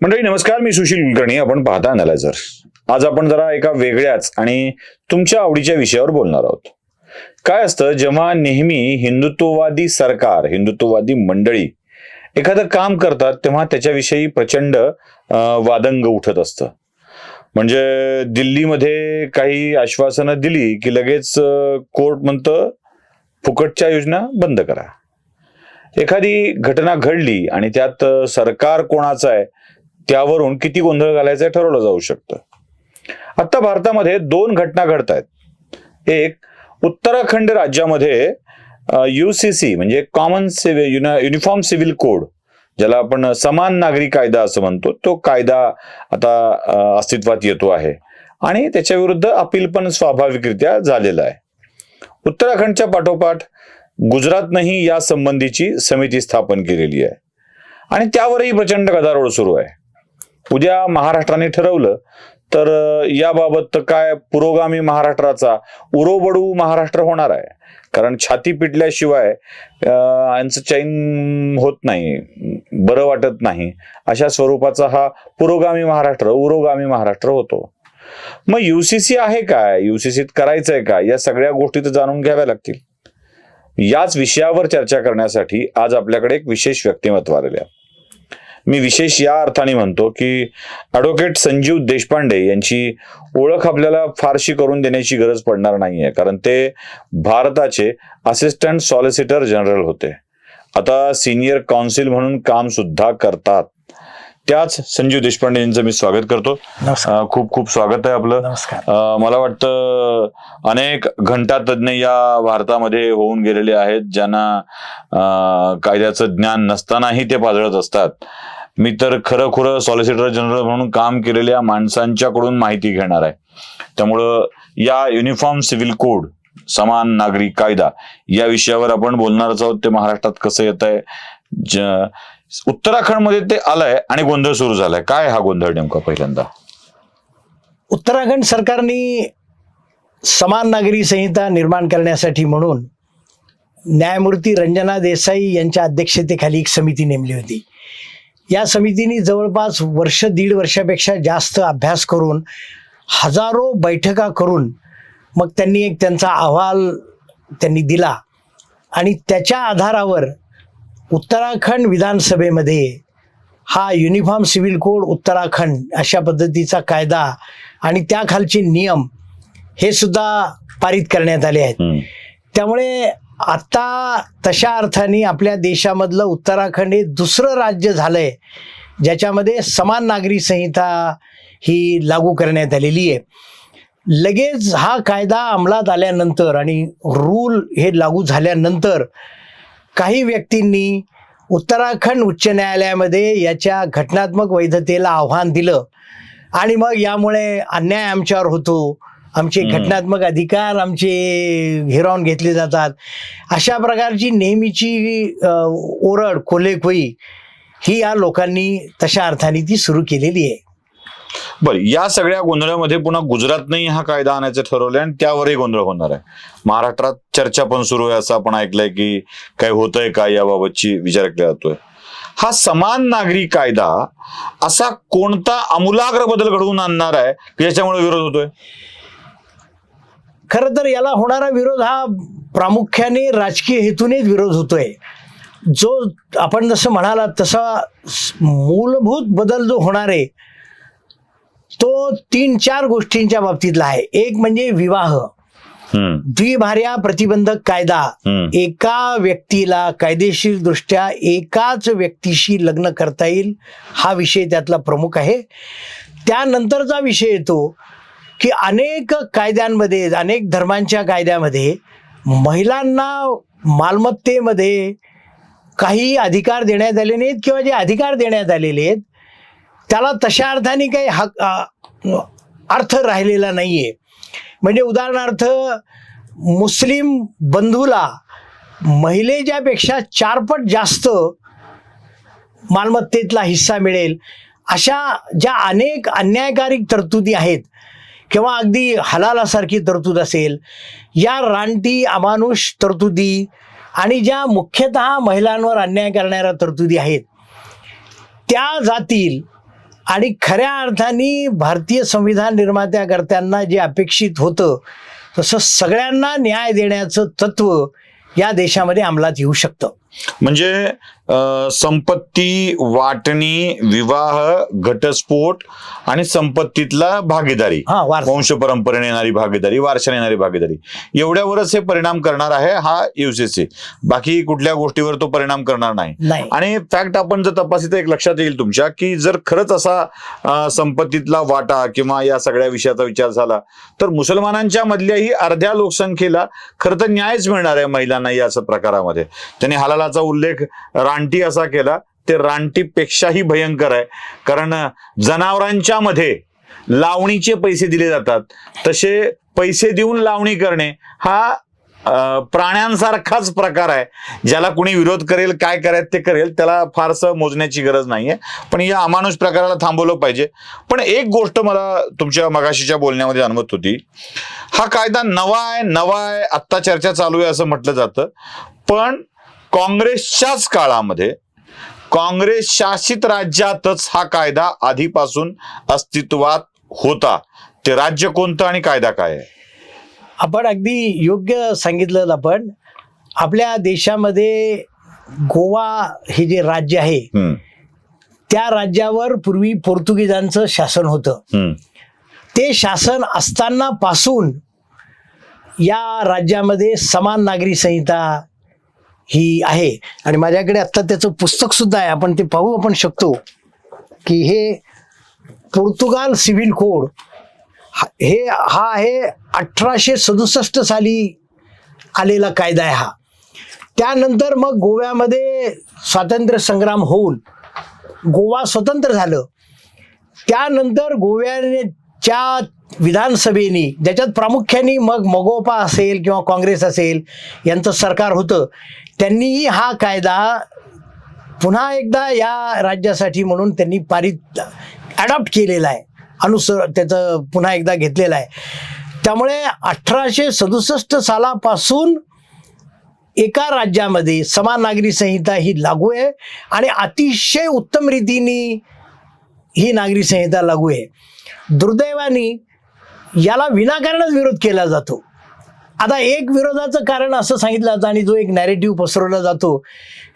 मंडळी नमस्कार मी सुशील कुलकर्णी. आपण पाहता अनालायझर आज आपण जरा एका वेगळ्याच आणि तुमच्या आवडीच्या विषयावर बोलणार आहोत. काय असतं जेव्हा नेहमी हिंदुत्ववादी सरकार हिंदुत्ववादी मंडळी एखादं काम करतात तेव्हा त्याच्याविषयी प्रचंड वादंग उठत असतं. म्हणजे दिल्लीमध्ये काही आश्वासनं दिली की लगेच कोर्ट म्हणतं फुकटच्या योजना बंद करा. एखादी घटना घडली आणि त्यात सरकार कोणाचं आहे त्यावरून किती गोंधळ घालायचं ठरवलं जाऊ शकतं. आता भारतामध्ये दोन घटना घडत आहेत. एक उत्तराखंड राज्यामध्ये युसीसी म्हणजे common civil uniform civil code ज्याला आपण समान नागरी कायदा असं म्हणतो तो कायदा आता अस्तित्वात येतो आहे. आणि त्याच्या विरुद्ध अपील पण स्वाभाविकरित्या झालेलं आहे. उत्तराखंडच्या पाठोपाठ गुजरातनंही या संबंधीची समिती स्थापन केलेली आहे. आणि त्यावरही प्रचंड गदारोळ सुरू आहे. उद्या महाराष्ट्राने ठरवलं तर याबाबत तर काय पुरोगामी महाराष्ट्राचा उरोबडू महाराष्ट्र होणार आहे. कारण छाती पिटल्याशिवाय यांचं चैन होत नाही बरं वाटत नाही. अशा स्वरूपाचा हा पुरोगामी महाराष्ट्र उरोगामी महाराष्ट्र होतो. मग युसीसी आहे काय? युसीसीत करायचंय काय या सगळ्या गोष्टी तर जाणून घ्याव्या लागतील. याच विषयावर चर्चा करण्यासाठी आज आपल्याकडे एक विशेष व्यक्तिमत्व आलेले आहे. मी विशेष या अर्थाने म्हणतो की ॲडव्होकेट संजीव देशपांडे यांची ओळख आपल्याला फारशी करून देण्याची गरज पडणार नाहीये. कारण ते भारताचे असिस्टंट सॉलिसिटर जनरल होते. आता सिनियर काउन्सिल म्हणून काम सुद्धा करतात. त्याच संजीव देशपांडे यांचं मी स्वागत करतो. खूप खूप स्वागत आहे आपलं. मला वाटतं अनेक घंटा तज्ज्ञ या भारतामध्ये होऊन गेलेले आहेत ज्यांना कायद्याचं ज्ञान नसतानाही ते पाजळत असतात. मी तर खरं खुरं सॉलिसिटर जनरल म्हणून काम केलेल्या माणसांच्याकडून माहिती घेणार आहे. त्यामुळं या युनिफॉर्म सिव्हिल कोड समान नागरी कायदा या विषयावर आपण बोलणारच आहोत. ते महाराष्ट्रात कसं येत आहे उत्तराखंडमध्ये ते आलंय आणि गोंधळ सुरू झालाय. काय हा गोंधळ नेमका पहिल्यांदा? उत्तराखंड सरकारने समान नागरी संहिता निर्माण करण्यासाठी म्हणून न्यायमूर्ती रंजना देसाई यांच्या अध्यक्षतेखाली एक समिती नेमली होती. या समितीने जवळपास वर्ष दीड वर्षापेक्षा जास्त अभ्यास करून हजारो बैठका करून मग त्यांनी एक त्यांचा अहवाल त्यांनी दिला आणि त्याच्या आधारावर उत्तराखंड विधानसभेमध्ये हा युनिफॉर्म सिव्हिल कोड उत्तराखंड अशा पद्धतीचा कायदा आणि त्याखालचे नियम हे सुद्धा पारित करण्यात आले आहेत. त्यामुळे आता तशा अर्थाने आपल्या देशामधलं उत्तराखंड हे दुसरं राज्य झालंय ज्याच्यामध्ये समान नागरी संहिता ही लागू करण्यात आलेली आहे. लगेच हा कायदा अंमलात आल्यानंतर आणि रूल हे लागू झाल्यानंतर काही व्यक्तींनी उत्तराखंड उच्च न्यायालयामध्ये याच्या घटनात्मक वैधतेला आव्हान दिलं आणि मग यामुळे अन्याय आमच्यावर होतो. आमचे. घटनात्मक अधिकार आमचे हिरावून घेतले जातात. अशा प्रकारची नेहमीची ओरड खोलेखोई ही या लोकांनी तशा अर्थाने ती सुरू केलेली आहे. बर या सगळ्या गोंधळामध्ये पुन्हा गुजरातनेही हा कायदा आणायचं ठरवलंय आणि त्यावरही गोंधळ होणार आहे. महाराष्ट्रात चर्चा पण सुरू आहे असं आपण ऐकलंय की काय होतंय का याबाबतची विचार केला जातोय. हा समान नागरी कायदा असा कोणता आमूलाग्र बदल घडवून आणणार आहे की ज्याच्यामुळे विरोध होतोय? खरं तर याला होणारा विरोध हा प्रामुख्याने राजकीय हेतूनेच विरोध होतोय. जो आपण जसं म्हणालात तसा मूलभूत बदल जो होणार आहे तो तीन चार गोष्टींच्या बाबतीतला आहे. एक म्हणजे विवाह. द्विभार्या प्रतिबंधक कायदा. एका व्यक्तीला कायदेशीर दृष्ट्या एकाच व्यक्तीशी लग्न करता येईल हा विषय त्यातला प्रमुख आहे. त्यानंतरचा विषय येतो की अनेक कायद्यांमध्ये अनेक धर्मांच्या कायद्यामध्ये महिलांना मालमत्तेमध्ये काही अधिकार देण्यात आले नाहीत किंवा जे अधिकार देण्यात आलेले आहेत त्याला तशा अर्थाने काही हक अर्थ राहिलेला नाही आहे म्हणजे उदाहरणार्थ मुस्लिम बंधूला महिलेच्यापेक्षा चारपट जास्त मालमत्तेतला हिस्सा मिळेल. अशा ज्या अनेक अन्यायकारी तरतुदी आहेत किंवा अगदी हलालासारखी तरतूद असेल या रानटी अमानुष तरतुदी आणि ज्या मुख्यतः महिलांवर अन्याय करणाऱ्या तरतुदी आहेत त्या जातील आणि खऱ्या अर्थाने भारतीय संविधान निर्मात्याकर्त्यांना जे अपेक्षित होतं तसं सगळ्यांना न्याय देण्याचं तत्व या देशामध्ये अंमलात येऊ शकतं. म्हणजे संपत्ती वाटणी विवाह घटस्फोट आणि संपत्तीतला भागीदारी. हा वंश परंपरेने येणारी भागीदारी वारशाने येणारी भागीदारी. एवढ्यावरच हे परिणाम करणार आहे हा युसीसी बाकी कुठल्या गोष्टीवर तो परिणाम करणार नाही. आणि फॅक्ट आपण जर तपासित एक लक्षात येईल तुमच्या की जर खरंच असा संपत्तीतला वाटा किंवा या सगळ्या विषयाचा विचार झाला तर मुसलमानांच्या मधल्याही अर्ध्या लोकसंख्येला खरं तर न्यायच मिळणार आहे महिलांना या असं प्रकारामध्ये. त्यांनी हलालाचा उल्लेख रानटी असा केला ते रानटीपेक्षाही भयंकर आहे. कारण जनावरांच्या मध्ये लावणीचे पैसे दिले जातात. तसे पैसे देऊन लावणी करणे हा प्राण्यांसारखाच प्रकार आहे. ज्याला कुणी विरोध करेल काय करायचं ते करेल त्याला फारसं मोजण्याची गरज नाहीये. पण या अमानुष प्रकाराला थांबवलं पाहिजे. पण एक गोष्ट मला तुमच्या मगाशीच्या बोलण्यामध्ये जाणवत होती. हा कायदा नवा आहे नवा आहे आत्ता चर्चा चालू आहे असं म्हटलं जातं. पण काँग्रेसच्याच काळामध्ये काँग्रेस शासित राज्यातच हा कायदा आधीपासून अस्तित्वात होता. ते राज्य कोणतं आणि कायदा काय आहे? आपण अगदी योग्य सांगितलं आपण. आपल्या देशामध्ये गोवा हे जे राज्य आहे त्या राज्यावर पूर्वी पोर्तुगीजांचं शासन होतं. ते शासन असताना पासून या राज्यामध्ये समान नागरी संहिता ही आहे. आणि माझ्याकडे आत्ता त्याचं पुस्तक सुद्धा आहे. आपण ते पाहू आपण शकतो की हे पोर्तुगाल सिव्हिल कोड हे हा आहे अठराशे सदुसष्ट साली आलेला कायदा आहे हा. त्यानंतर मग गोव्यामध्ये स्वातंत्र्य संग्राम होऊन गोवा स्वतंत्र झालं. त्यानंतर गोव्याच्या विधानसभेनी ज्याच्यात प्रामुख्याने मग मगोपा असेल किंवा काँग्रेस असेल यांचं सरकार होतं. त्यांनीही हा कायदा पुन्हा एकदा या राज्यासाठी म्हणून त्यांनी पारित ॲडॉप्ट केलेला आहे. अनुसर त्याचं पुन्हा एकदा घेतलेलं आहे. त्यामुळे अठराशे सदुसष्ट सालापासून एका राज्यामध्ये समान नागरी संहिता ही लागू आहे आणि अतिशय उत्तम रीतीने ही नागरी संहिता लागू आहे. दुर्दैवानी याला विनाकारणच विरोध केला जातो. आता एक विरोधाचं कारण असं सांगितलं जातं आणि जो एक नॅरेटिव्ह पसरवला जातो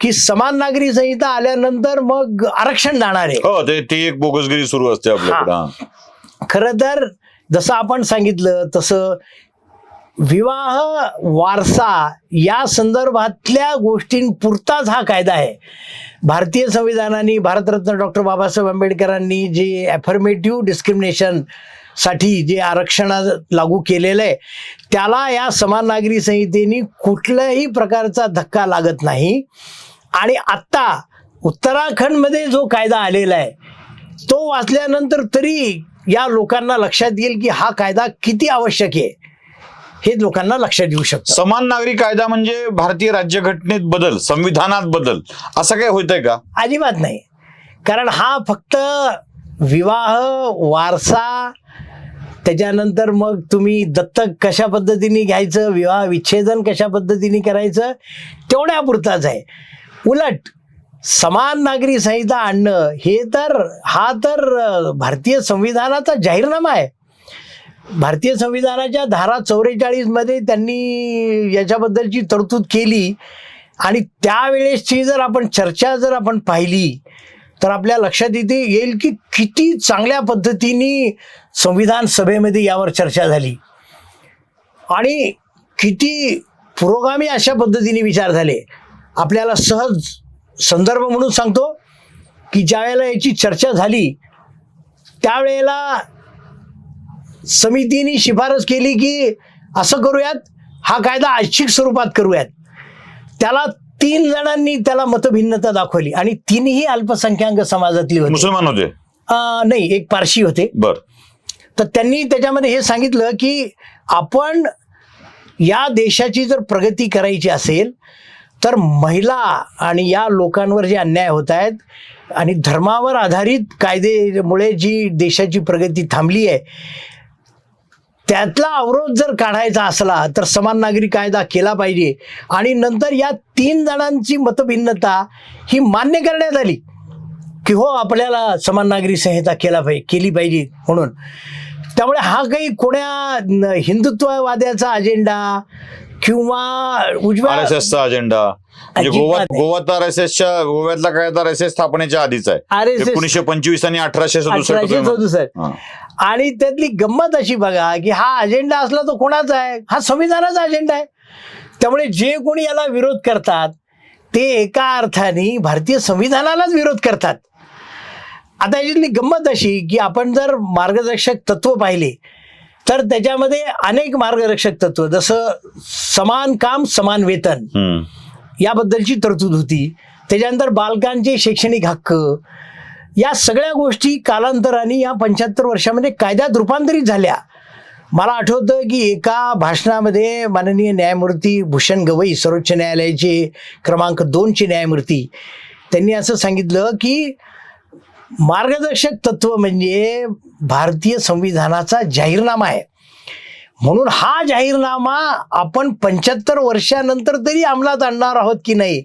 की समान नागरी संहिता आल्यानंतर मग आरक्षण जाणार आहे. हो ते एक बोगसगिरी सुरू असते आपल्याकडे. खरं तर जसं आपण सांगितलं तसं विवाह वारसा या संदर्भातल्या गोष्टींपुरताच हा कायदा आहे. भारतीय संविधानाने भारतरत्न डॉक्टर बाबासाहेब आंबेडकरांनी जे ॲफर्मेटिव्ह डिस्क्रिमिनेशन साठी जे आरक्षण लागू केलेलं आहे त्याला या समान नागरी संहितेने कुठल्याही प्रकारचा धक्का लागत नाही. आणि आत्ता उत्तराखंडमध्ये जो कायदा आलेला आहे तो वाचल्यानंतर तरी या लोकांना लक्षात येईल की हा कायदा किती आवश्यक आहे हे लोकांना लक्षात येऊ शकतं. समान नागरी कायदा म्हणजे भारतीय राज्यघटनेत बदल संविधानात बदल असं काय होतंय का? अजिबात नाही. कारण हा फक्त विवाह वारसा त्याच्यानंतर मग तुम्ही दत्तक कशा पद्धतीने घ्यायचं विवाह विच्छेदन कशा पद्धतीने करायचं तेवढ्यापुरताच आहे. उलट समान नागरी संहिता आणणं हे तर हा तर भारतीय संविधानाचा जाहीरनामा आहे. भारतीय संविधानाच्या धारा चौवेचाळीसमध्ये त्यांनी याच्याबद्दलची तरतूद केली आणि त्यावेळेसची जर आपण चर्चा जर आपण पाहिली तर आपल्या लक्षात येते येईल की किती चांगल्या पद्धतीने संविधान सभेमध्ये यावर चर्चा झाली. आणि किती पुरोगामी अशा पद्धतीने विचार झाले. आपल्याला सहज संदर्भ म्हणून सांगतो की ज्यावेळेला याची चर्चा झाली त्यावेळेला समितीने शिफारस केली की असं करूयात हा कायदा ऐच्छिक स्वरूपात करूयात. त्याला तीन जणांनी त्याला मतभिन्नता दाखवली आणि तिन्ही अल्पसंख्याक समाजातली होती. मुसलमान होते? नाही एक पारशी होते. बर. तर त्यांनी त्याच्यामध्ये हे सांगितलं की आपण या देशाची जर प्रगती करायची असेल तर महिला आणि या लोकांवर जे अन्याय होत आहेत आणि धर्मावर आधारित कायदेमुळे जी देशाची प्रगती थांबली आहे त्यातला अवरोध जर काढायचा असला तर समान नागरी कायदा केला पाहिजे. आणि नंतर या तीन जणांची मतभिन्नता ही मान्य करण्यात आली की हो आपल्याला समान नागरी संहिता केला पाहिजे केली पाहिजे म्हणून. त्यामुळे हा काही कोण्या हिंदुत्ववाद्याचा अजेंडा किंवा उजव्या आर एस एसचा अजेंडा म्हणजे अजिबात गोवा नाही. गोवा तर आर एस एसच्या गोव्यातला काय तर एस एस स्थापनेच्या आधीच आहे. RSS एकोणीसशे पंचवीस आणि अठराशे सदुसष्ट अठराशे हा. आणि त्यातली गंमत अशी बघा की हा अजेंडा असला तो कोणाचा आहे? हा संविधानाचा अजेंडा आहे. त्यामुळे जे कोणी याला विरोध करतात ते एका अर्थाने भारतीय संविधानालाच विरोध करतात. आता याच्यातली गंमत अशी की आपण जर मार्गदर्शक तत्व पाहिले तर त्याच्यामध्ये अनेक मार्गदर्शक तत्व जसं समान काम समान वेतन. याबद्दलची तरतूद होती. त्याच्यानंतर बालकांचे शैक्षणिक हक्क. या सगळ्या गोष्टी कालांतराने या पंच्याहत्तर वर्षामध्ये कायद्यात रूपांतरित झाल्या. मला आठवतं की एका भाषणामध्ये माननीय न्यायमूर्ती भूषण गवई सर्वोच्च न्यायालयाचे क्रमांक दोनचे न्यायमूर्ती त्यांनी असं सांगितलं की मार्गदर्शक तत्व म्हणजे भारतीय संविधानाचा जाहीरनामा आहे. म्हणून हा जाहीरनामा आपण पंच्याहत्तर वर्षानंतर तरी अंमलात आणणार आहोत की नाही?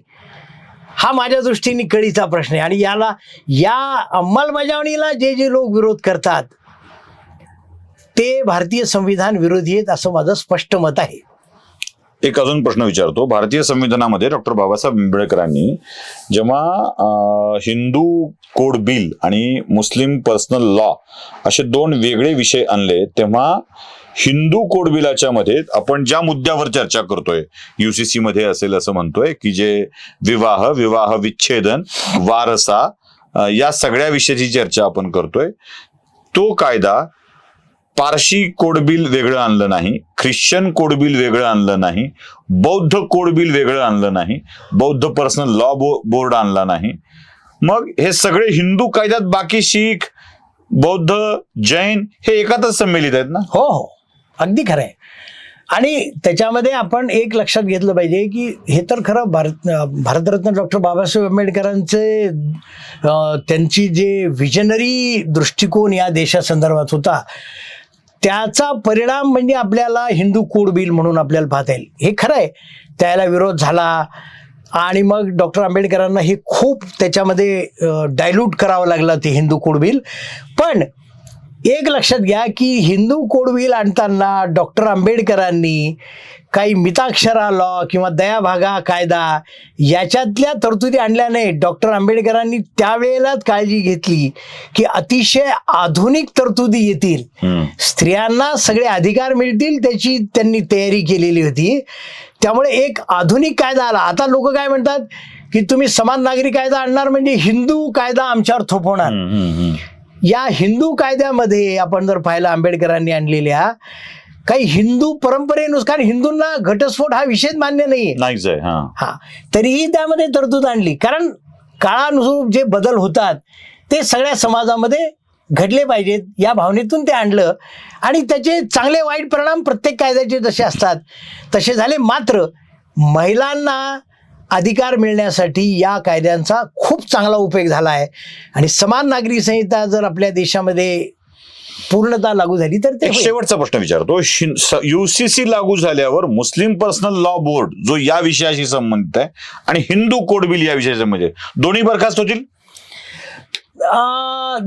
हा माझ्या दृष्टीने कळीचा प्रश्न आहे. आणि याला या अंमलबजावणीला जे जे लोक विरोध करतात ते भारतीय संविधान विरोधी आहेत असं माझं स्पष्ट मत आहे. एक अजून प्रश्न विचारतो. भारतीय संविधानामध्ये डॉक्टर बाबासाहेब आंबेडकरांनी जेव्हा हिंदू कोड बिल आणि मुस्लिम पर्सनल लॉ असे दोन वेगळे विषय आणले तेव्हा हिंदू कोड बिलाच्या मध्ये आपण ज्या मुद्द्यावर चर्चा करतोय युसीसी मध्ये असेल असं म्हणतोय की जे विवाह विवाह विच्छेदन वारसा या सगळ्या विषयाची चर्चा आपण करतोय तो कायदा पारशी कोडबिल वेगळं आणलं नाही ख्रिश्चन कोडबिल वेगळं आणलं नाही बौद्ध कोडबिल वेगळं आणलं नाही बौद्ध पर्सनल लॉ बोर्ड आणला नाही. मग हे सगळे हिंदू कायद्यात बाकी शीख बौद्ध जैन हे एकातच संमेलित आहेत ना? हो हो. अगदी खरं आहे. आणि त्याच्यामध्ये आपण एक लक्षात घेतलं पाहिजे की हे तर खरं भारत भारतरत्न डॉक्टर बाबासाहेब आंबेडकरांचे त्यांची जे विजनरी दृष्टिकोन या देशासंदर्भात होता त्याचा परिणाम म्हणजे आपल्याला हिंदू कोड बिल म्हणून आपल्याला पाहता येईल. हे खरं आहे. त्याला विरोध झाला. आणि मग डॉक्टर आंबेडकरांना हे खूप त्याच्यामध्ये डायल्यूट करावं लागलं ते हिंदू कोड बिल. पण एक लक्षात घ्या की हिंदू कोड बिल आणताना डॉक्टर आंबेडकरांनी काही मिताक्षरा लॉ किंवा दयाभागा कायदा याच्यातल्या तरतुदी आणल्या नाही डॉक्टर आंबेडकरांनी त्यावेळेलाच काळजी घेतली की अतिशय आधुनिक तरतुदी येतील. स्त्रियांना सगळे अधिकार मिळतील त्याची त्यांनी तयारी केलेली होती त्यामुळे एक आधुनिक कायदा आला आता लोक काय म्हणतात की तुम्ही समान नागरी कायदा आणणार म्हणजे हिंदू कायदा आमच्यावर थोपवणार. या हिंदू कायद्यामध्ये आपण जर पाहिलं आंबेडकरांनी आणलेल्या काही हिंदू परंपरेनुसार हिंदूंना घटस्फोट हा विषय मान्य नाहीये. हा. हा. तरीही त्यामध्ये तरतूद आणली. कारण काळानुसार जे बदल होतात ते सगळ्या समाजामध्ये घडले पाहिजेत. या भावनेतून ते आणलं. आणि त्याचे चांगले वाईट परिणाम प्रत्येक कायद्याचे जसे असतात तसे झाले मात्र महिलांना अधिकार मिळण्यासाठी या कायद्यांचा खूप चांगला उपयोग झाला आहे आणि समान नागरी संहिता जर आपल्या देशामध्ये पूर्णतः लागू झाली तर ते. शेवटचा प्रश्न विचारतो युसीसी लागू झाल्यावर मुस्लिम पर्सनल लॉ बोर्ड जो या विषयाशी संबंधित आहे आणि हिंदू कोड बिल या विषयाशी संबंधित दोन्ही बरखास्त होतील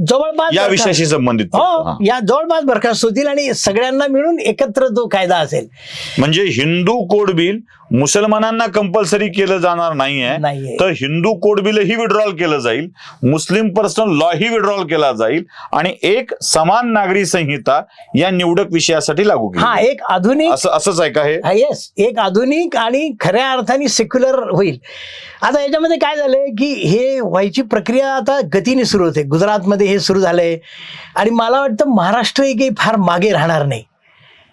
जवळपास या विषयाशी संबंधित हो. या जवळपास बरखास्त होतील आणि सगळ्यांना मिळून एकत्र तो कायदा असेल म्हणजे हिंदू कोड बिल मुसलमानांना कंपल्सरी केलं जाणार नाहीये. तर हिंदू कोड बिल ही विड्रॉल केलं जाईल. मुस्लिम पर्सनल लॉ ही विड्रॉल केला जाईल. आणि एक समान नागरी संहिता या निवडक विषयासाठी लागू हा एक आधुनिक असं असंच आहे का हे? येस एक आधुनिक आणि खऱ्या अर्थाने सेक्युलर होईल. आता याच्यामध्ये काय झालंय की हे व्हायची प्रक्रिया आता गतीने सुरू होते. गुजरातमध्ये हे सुरू झालंय. आणि मला वाटतं महाराष्ट्र काही फार मागे राहणार नाही.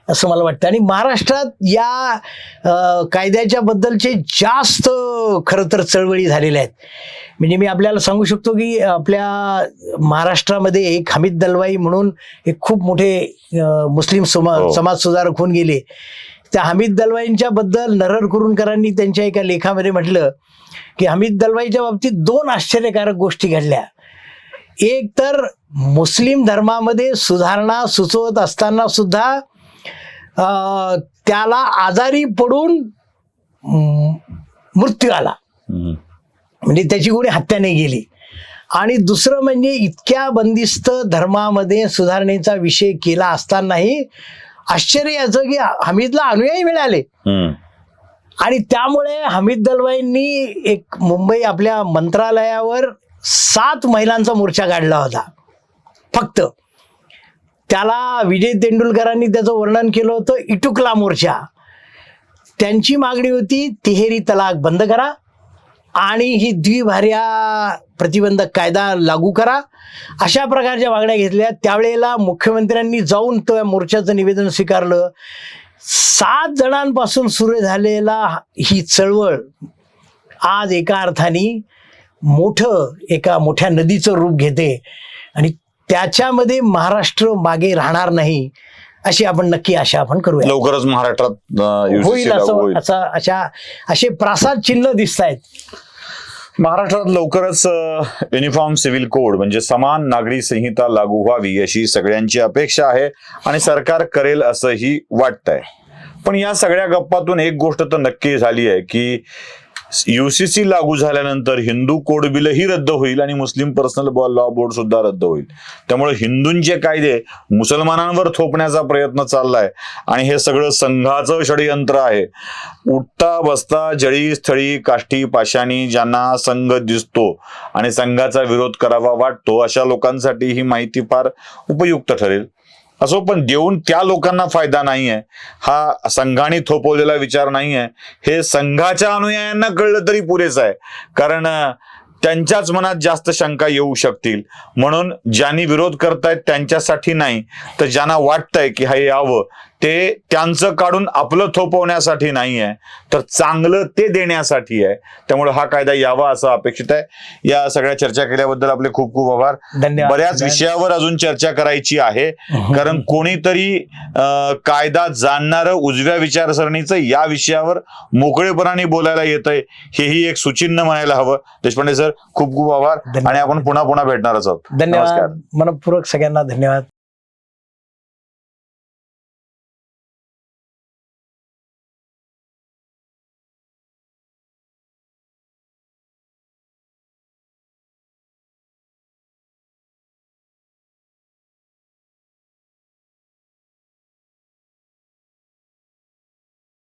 असं मला वाटतं. आणि महाराष्ट्रात या कायद्याच्या बद्दलचे जास्त खरं तर चळवळी झालेल्या आहेत. म्हणजे मी आपल्याला सांगू शकतो की आपल्या महाराष्ट्रामध्ये एक हमीद दलवाई म्हणून एक खूप मोठे मुस्लिम समा हो. समाज सुधारक होऊन गेले. त्या हमीद दलवाईंच्या बद्दल नरहर कुरुणकरांनी त्यांच्या एका लेखामध्ये म्हटलं की हमीद दलवाईच्या बाबतीत दोन आश्चर्यकारक गोष्टी घडल्या. एक तर मुस्लिम धर्मामध्ये सुधारणा सुचवत असताना सुद्धा त्याला आजारी पडून मृत्यू आला. म्हणजे त्याची कोणी हत्या नाही गेली आणि दुसरं म्हणजे इतक्या बंदिस्त धर्मामध्ये सुधारणेचा विषय केला असतानाही आश्चर्य याचं की हमीदला अनुयायी मिळाले. आणि त्यामुळे हमीद दलवाईंनी एक मुंबई आपल्या मंत्रालयावर सात महिलांचा मोर्चा काढला होता. फक्त. त्याला विजय तेंडुलकरांनी त्याचं वर्णन केलं होतं इटुकला मोर्चा. त्यांची मागणी होती तिहेरी तलाक बंद करा आणि ही द्विभार्या प्रतिबंधक कायदा लागू करा. अशा प्रकारच्या मागण्या घेतल्या. त्यावेळेला मुख्यमंत्र्यांनी जाऊन त्या मोर्चाचं निवेदन स्वीकारलं. सात जणांपासून सुरू झालेला ही चळवळ आज एका अर्थाने मोठं एका मोठ्या नदीचं रूप घेते. आणि त्याच्यामध्ये महाराष्ट्र मागे राहणार नाही अशी आपण नक्की आशा आपण करूया. लवकरच महाराष्ट्रात होईल असं असा अशा असे प्रासाद चिन्ह दिसत आहेत महाराष्ट्रात लवकरच युनिफॉर्म सिव्हिल कोड म्हणजे समान नागरी संहिता लागू व्हावी अशी सगळ्यांची अपेक्षा आहे आणि सरकार करेल असंही वाटतंय. पण या सगळ्या गप्पातून एक गोष्ट तर नक्की झाली आहे की युसीसी लागू झाल्यानंतर हिंदू कोड बिलही रद्द होईल आणि मुस्लिम पर्सनल लॉ बोर्ड सुद्धा रद्द होईल. त्यामुळे हिंदूंचे कायदे मुसलमानांवर थोपण्याचा प्रयत्न चाललाय. आणि हे सगळं संघाचं षडयंत्र आहे. उठता बसता जळी स्थळी काष्टी पाशाणी ज्यांना संघ दिसतो आणि संघाचा विरोध करावा वाटतो अशा लोकांसाठी ही माहिती फार उपयुक्त ठरेल. असो पण देऊन त्या लोकांना फायदा नाही आहे हा संघाने थोपवलेला विचार नाही आहे हे संघाच्या अनुयायांना कळलं तरी पुरेसं आहे. कारण त्यांच्याच मनात जास्त शंका येऊ शकतील. म्हणून ज्यांनी विरोध करतायत त्यांच्यासाठी नाही. तर ज्यांना वाटतंय की हे यावं ते त्यांचं काढून आपलं थोपवण्यासाठी नाही आहे तर चांगलं ते देण्यासाठी आहे. त्यामुळे हा कायदा यावा असं अपेक्षित आहे. या सगळ्या चर्चा केल्याबद्दल आपले खूप खूप आभार. धन्यवाद. बऱ्याच विषयावर अजून चर्चा करायची आहे कारण कोणीतरी कायदा जाणणारं उजव्या विचारसरणीचं या विषयावर मोकळेपणाने बोलायला येत आहे हेही एक सुचिन्ह म्हणायला हवं. देशपांडे सर खूप खूप आभार. आणि आपण पुन्हा पुन्हा भेटणारच आहोत. धन्यवाद. मनपूर्वक सगळ्यांना धन्यवाद.